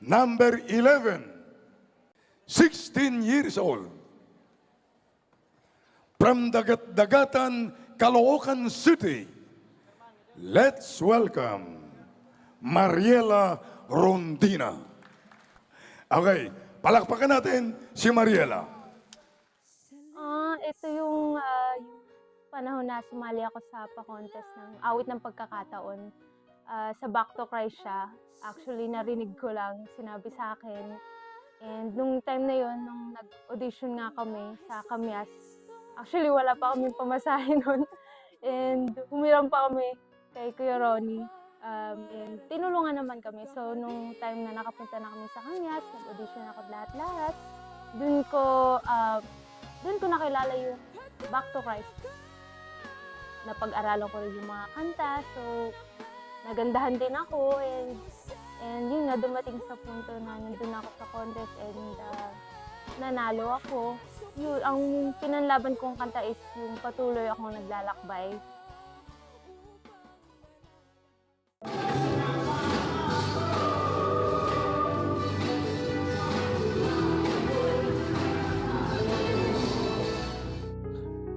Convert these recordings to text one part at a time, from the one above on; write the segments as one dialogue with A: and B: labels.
A: Number 11, 16 years old. From Dagat-Dagatan, Caloocan City, let's welcome Mariela Rondina. Okay, palakpakan natin si Mariela.
B: Ah, ito yung, ah, yung panahon na sumali ako sa pa-contest ng awit ng pagkakataon. Ah, sa Back to Christ siya. Actually, narinig ko lang, sinabi sa akin. And nung time na yon nung nag-audition nga kami sa Kamyas, actually wala pa kami pamasahe nun. And humiram pa kami kay Kuya Ronnie. Um, and tinulungan naman kami. So, nung time na nakapunta na kami sa Kamyas, nag-audition ako lahat-lahat, dun ko, ah, doon ko nakilala yung Back to Christ. Napag-aralan ko rin yung mga kanta, so nagandahan din ako and and yun nga dumating sa punto na nandun ako sa contest and ah, nanalo ako. Yun, ang pinanlaban kong kanta is yung patuloy akong naglalakbay.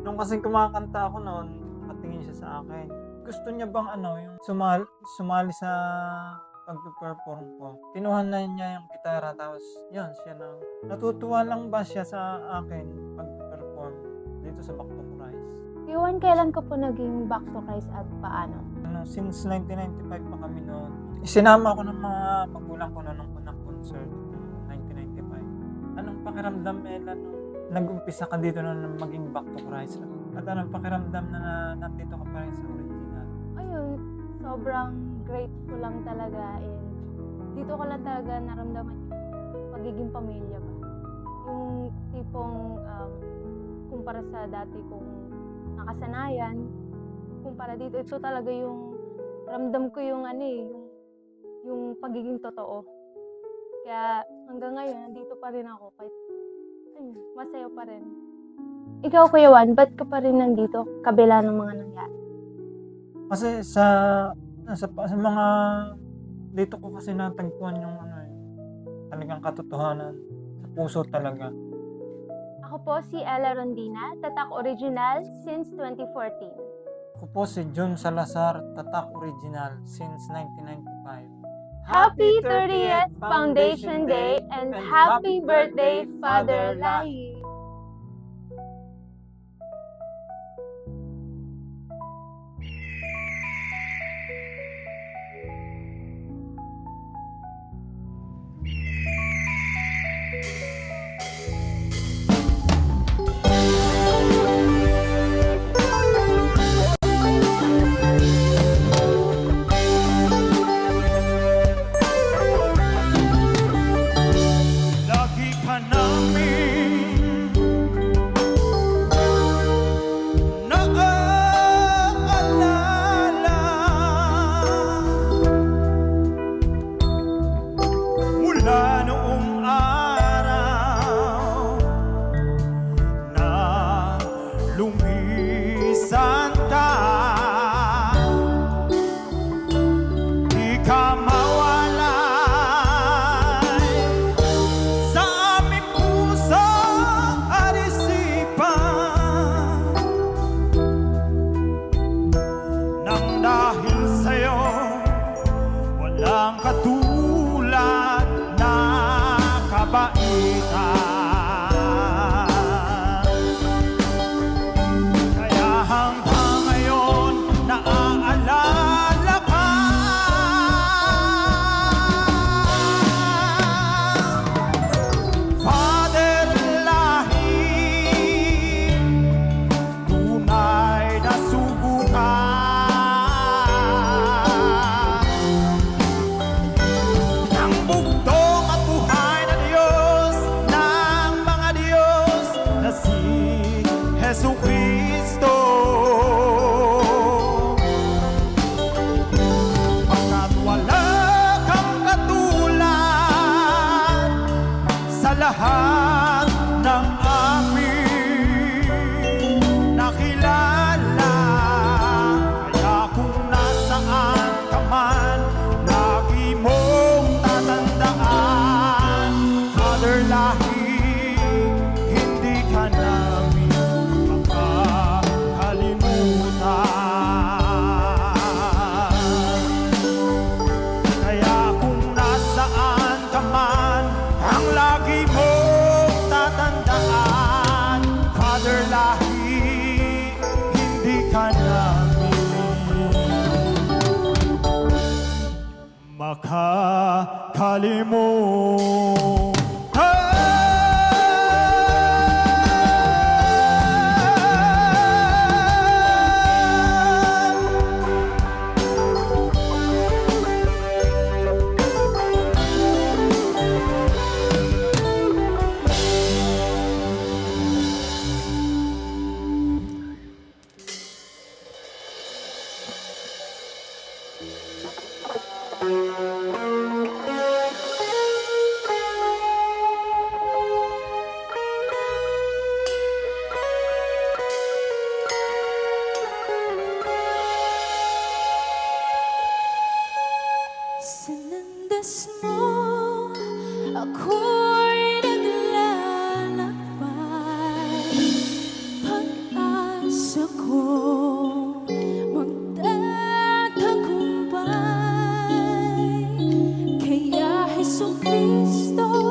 C: Nung kasing kumakanta ako noon, patingin siya sa akin. Gusto niya bang ano, yung sumali, sumali sa pag-perform ko. Kinuha na niya yung gitara, tapos yun, siya na. Natutuwa lang ba siya sa akin pag-perform dito sa Back to Christ?
B: Iwan, kailan ka po naging Back to Christ at paano?
C: Ano, since 1995 pa kami noon, isinama ako ng mga magulang ko na nung unang concert ng 1995. Anong pakiramdam, Ella, nung nag-umpisa ka dito na maging back to Christ? At anong pakiramdam na, na nandito ka pa rin sa original?
B: Ayun, sobrang grateful lang talaga and dito ko lang talaga naramdaman yung pagiging pamilya ba. Yung tipong um, kumpara sa dati kong nakasanayan, kumpara dito, ito talaga yung ramdam ko yung ano eh, yung, pagiging totoo. Kaya hanggang ngayon, nandito pa rin ako kahit ayun, masaya pa rin. Ikaw, Kuya Juan, ba't ka pa rin nandito kabila ng mga nangyari?
C: Kasi sa, sa, sa mga dito ko kasi natagpuan yung ano eh, talagang katotohanan. Sa puso talaga.
B: Ako po si Ella Rondina, Tatak Original since 2014.
C: Ako po si John Salazar, Tatak Original since 1995.
B: Happy 30th Foundation Day and happy birthday, Father Lahi!
D: Sita. Sa 마카 칼리모. Ako'y naglalakbay. Pag-asa ko Magtatagumpay. Kaya Jesus Cristo